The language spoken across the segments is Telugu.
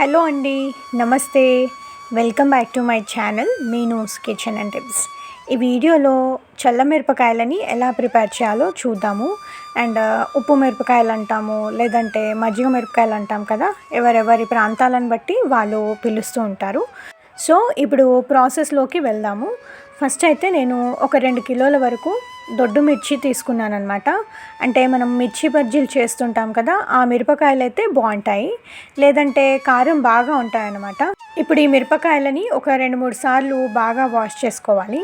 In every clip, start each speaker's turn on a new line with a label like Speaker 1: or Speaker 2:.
Speaker 1: హలో అండి నమస్తే. Welcome back to my channel Meenu's kitchen and tips. ఈ వీడియోలో చల్ల మిరపకాయలని ఎలా ప్రిపేర్ చేయాలో చూద్దాము. అండ్ uh, ఉప్పు మిరపకాయలు అంటాము లేదంటే మజ్జిగ మిరపకాయలు అంటాం కదా ఎవరెవరి ప్రాంతాలను బట్టి వాళ్ళు పిలుస్తూ ఉంటారు. సో ఇప్పుడు ప్రాసెస్లోకి వెళ్దాము. ఫస్ట్ అయితే నేను ఒక రెండు కిలోల వరకు దొడ్డు మిర్చి తీసుకున్నాను అనమాట అంటే మనం మిర్చి బజ్జీలు చేస్తుంటాం కదా ఆ మిరపకాయలు అయితే బాగుంటాయి. లేదంటే కారం బాగా ఉంటాయన్నమాట. ఇప్పుడు ఈ మిరపకాయలని ఒక రెండు మూడు సార్లు బాగా వాష్ చేసుకోవాలి.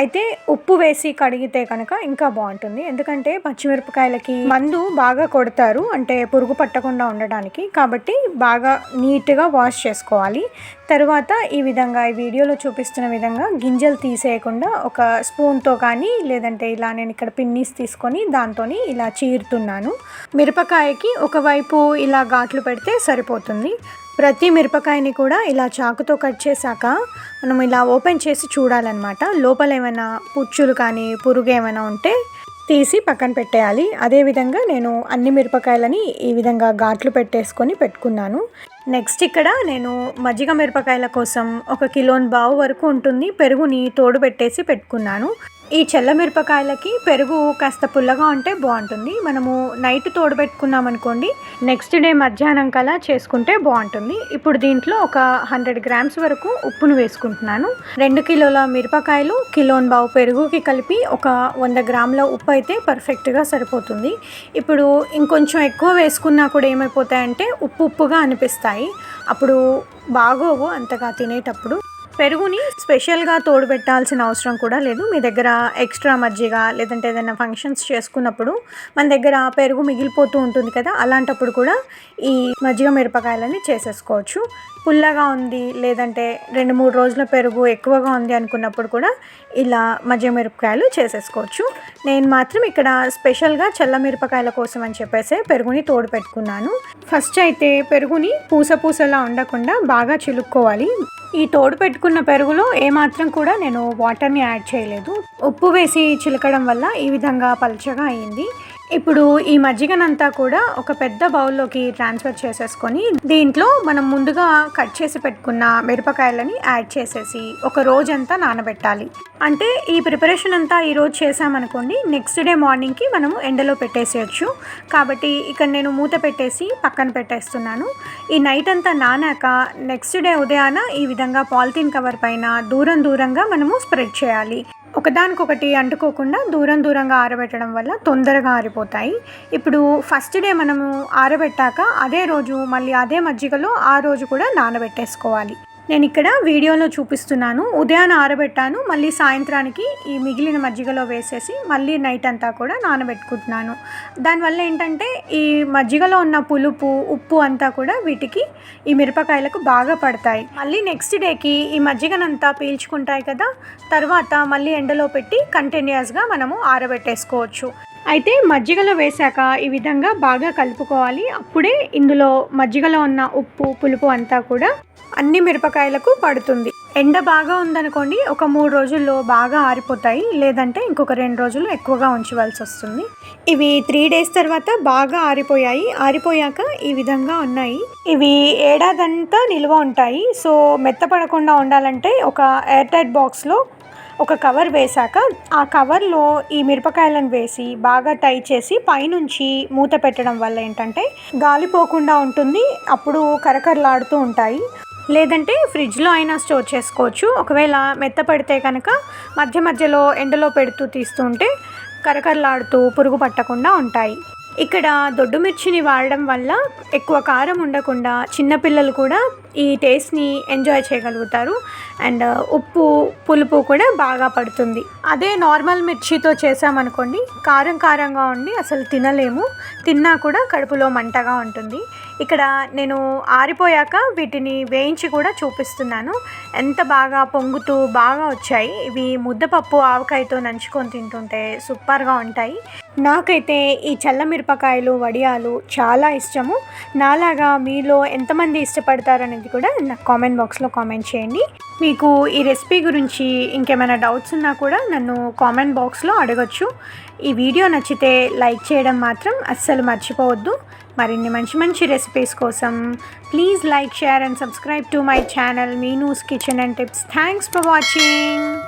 Speaker 1: అయితే ఉప్పు వేసి కడిగితే కనుక ఇంకా బాగుంటుంది. ఎందుకంటే పచ్చిమిరపకాయలకి మందు బాగా కొడతారు. అంటే పురుగు పట్టకుండా ఉండడానికి. కాబట్టి బాగా నీట్గా వాష్ చేసుకోవాలి. తర్వాత ఈ విధంగా ఈ వీడియోలో చూపిస్తున్న విధంగా గింజలు తీసేయకుండా ఒక స్పూన్తో కానీ లేదంటే ఇలా నేను ఇక్కడ పిన్నీస్ తీసుకొని దాంతో ఇలా చీరుతున్నాను. మిరపకాయకి ఒకవైపు ఇలా ఘాట్లు పెడితే సరిపోతుంది. ప్రతి మిరపకాయని కూడా ఇలా చాకుతో కట్ చేశాక మనం ఇలా ఓపెన్ చేసి చూడాలన్నమాట. లోపల ఏమైనా పుచ్చులు కానీ పురుగు ఏమైనా ఉంటే తీసి పక్కన పెట్టేయాలి. అదేవిధంగా నేను అన్ని మిరపకాయలని ఈ విధంగా ఘాట్లు పెట్టేసుకొని పెట్టుకున్నాను. నెక్స్ట్ ఇక్కడ నేను మజ్జిగ మిరపకాయల కోసం ఒక కిలోన్ బావు వరకు ఉంటుంది. పెరుగుని తోడు పెట్టేసి పెట్టుకున్నాను. ఈ చెల్ల మిరపకాయలకి పెరుగు కాస్త పుల్లగా ఉంటే బాగుంటుంది. మనము నైట్ తోడబెట్టుకున్నాం అనుకోండి నెక్స్ట్ డే మధ్యాహ్నం కలా చేసుకుంటే బాగుంటుంది. ఇప్పుడు దీంట్లో ఒక హండ్రెడ్ గ్రామ్స్ వరకు ఉప్పును వేసుకుంటున్నాను. రెండు కిలోల మిరపకాయలు కిలోన్ బావు పెరుగుకి కలిపి ఒక వంద గ్రాముల ఉప్పు అయితే పర్ఫెక్ట్గా సరిపోతుంది. ఇప్పుడు ఇంకొంచెం ఎక్కువ వేసుకున్నా కూడా ఏమైపోతాయంటే ఉప్పు ఉప్పుగా అనిపిస్తాయి. అప్పుడు బాగోవు అంతగా తినేటప్పుడు. పెరుగుని స్పెషల్గా తోడు పెట్టాల్సిన అవసరం కూడా లేదు. మీ దగ్గర ఎక్స్ట్రా మజ్జిగ లేదంటే ఏదైనా ఫంక్షన్స్ చేసుకున్నప్పుడు మన దగ్గర పెరుగు మిగిలిపోతూ ఉంటుంది కదా అలాంటప్పుడు కూడా ఈ మజ్జిగ మిరపకాయలని చేసేసుకోవచ్చు. పుల్లగా ఉంది లేదంటే రెండు మూడు రోజుల పెరుగు ఎక్కువగా ఉంది అనుకున్నప్పుడు కూడా ఇలా మజ్జిగ మిరపకాయలు చేసేసుకోవచ్చు. నేను మాత్రం ఇక్కడ స్పెషల్గా చల్ల మిరపకాయల కోసం అని చెప్పేసి పెరుగుని తోడు పెట్టుకున్నాను ఫస్ట్ అయితే పెరుగుని పూస పూసలా ఉండకుండా బాగా చిలుక్కోవాలి. ఈ తోడు పెట్టుకున్న పెరుగులో ఏమాత్రం కూడా నేను వాటర్ని యాడ్ చేయలేదు. ఉప్పు వేసి చిలకడం వల్ల ఈ విధంగా పలచగా అయింది. ఇప్పుడు ఈ మజ్జిగనంతా కూడా ఒక పెద్ద బౌల్లోకి ట్రాన్స్ఫర్ చేసేసుకొని దీంట్లో మనం ముందుగా కట్ చేసి పెట్టుకున్న మిరపకాయలని యాడ్ చేసేసి ఒక రోజంతా నానబెట్టాలి. అంటే ఈ ప్రిపరేషన్ అంతా ఈరోజు చేసామనుకోండి నెక్స్ట్ డే మార్నింగ్కి మనము ఎండలో పెట్టేసేయచ్చు. కాబట్టి ఇక్కడ నేను మూత పెట్టేసి పక్కన పెట్టేస్తున్నాను. ఈ నైట్ అంతా నానాక నెక్స్ట్ డే ఉదయాన ఈ విధంగా పాలిథీన్ కవర్ పైన దూరం దూరంగా మనము స్ప్రెడ్ చేయాలి. ఒకదానికొకటి అంటుకోకుండా దూరం దూరంగా ఆరబెట్టడం వల్ల తొందరగా ఆరిపోతాయి. ఇప్పుడు ఫస్ట్ డే మనము ఆరబెట్టాక అదే రోజు మళ్ళీ అదే మజ్జిగలో ఆ రోజు కూడా నానబెట్టేసుకోవాలి. నేను ఇక్కడ వీడియోలో చూపిస్తున్నాను. ఉదయాన్నే ఆరబెట్టాను. మళ్ళీ సాయంత్రానికి ఈ మిగిలిన మజ్జిగలో వేసేసి మళ్ళీ నైట్ అంతా కూడా నానబెట్టుకుంటున్నాను. దానివల్ల ఏంటంటే ఈ మజ్జిగలో ఉన్న పులుపు ఉప్పు అంతా కూడా వీటికి ఈ మిరపకాయలకు బాగా పడతాయి. మళ్ళీ నెక్స్ట్ డేకి ఈ మజ్జిగనంతా పీల్చుకుంటాయి కదా తర్వాత మళ్ళీ ఎండలో పెట్టి కంటిన్యూస్గా మనము ఆరబెట్టేసుకోవచ్చు. అయితే మజ్జిగలో వేశాక ఈ విధంగా బాగా కలుపుకోవాలి. అప్పుడే ఇందులో మజ్జిగలో ఉన్న ఉప్పు పులుపు అంతా కూడా అన్ని మిరపకాయలకు పడుతుంది. ఎండ బాగా ఉందనుకోండి ఒక మూడు రోజుల్లో బాగా ఆరిపోతాయి. లేదంటే ఇంకొక రెండు రోజులు ఎక్కువగా ఉంచవలసి వస్తుంది. ఇవి త్రీ డేస్ తర్వాత బాగా ఆరిపోయాయి. ఆరిపోయాక ఈ విధంగా ఉన్నాయి. ఇవి ఏడాదంతా నిల్వ ఉంటాయి. సో మెత్తపడకుండా ఉండాలంటే ఒక ఎయిర్ టైట్ బాక్స్లో ఒక కవర్ వేశాక ఆ కవర్లో ఈ మిరపకాయలను వేసి బాగా టై చేసి పైనుంచి మూత పెట్టడం వల్ల ఏంటంటే గాలిపోకుండా ఉంటుంది అప్పుడు కరకరలాడుతూ ఉంటాయి. లేదంటే ఫ్రిడ్జ్లో అయినా స్టోర్ చేసుకోవచ్చు. ఒకవేళ మెత్తపడితే కనుక మధ్య మధ్యలో ఎండలో పెడుతూ తీస్తుంటే కరకరలాడుతూ పురుగు పట్టకుండా ఉంటాయి. ఇక్కడ దొడ్డు మిర్చిని వాడడం వల్ల ఎక్కువ కారం ఉండకుండా చిన్నపిల్లలు కూడా ఈ టేస్ట్ని ఎంజాయ్ చేయగలుగుతారు. అండ్ uh, ఉప్పు పులుపు కూడా బాగా పడుతుంది. అదే నార్మల్ మిర్చితో చేసామనుకోండి కారం కారంగా ఉండి అసలు తినలేము. తిన్నా కూడా కడుపులో మంటగా ఉంటుంది. ఇక్కడ నేను ఆరిపోయాక వీటిని వేయించి కూడా చూపిస్తున్నాను. ఎంత బాగా పొంగుతూ బాగా వచ్చాయి. ఇవి ముద్దపప్పు ఆవకాయతో నంచుకొని తింటుంటే సూపర్గా ఉంటాయి. నాకైతే ఈ చల్ల మిరపకాయలు వడియాలు చాలా ఇష్టము. నాలాగా మీలో ఎంతమంది ఇష్టపడతారనేది కూడా నాకు కామెంట్ బాక్స్లో కామెంట్ చేయండి. మీకు ఈ రెసిపీ గురించి ఇంకేమైనా డౌట్స్ ఉన్నా కూడా నన్ను కామెంట్ బాక్స్లో అడగచ్చు. ఈ వీడియో నచ్చితే లైక్ చేయడం మాత్రం అస్సలు మర్చిపోవద్దు. మరిన్ని మంచి మంచి రెసిపీస్ కోసం please like share and subscribe to my channel Meenu's kitchen and tips. Thanks for watching.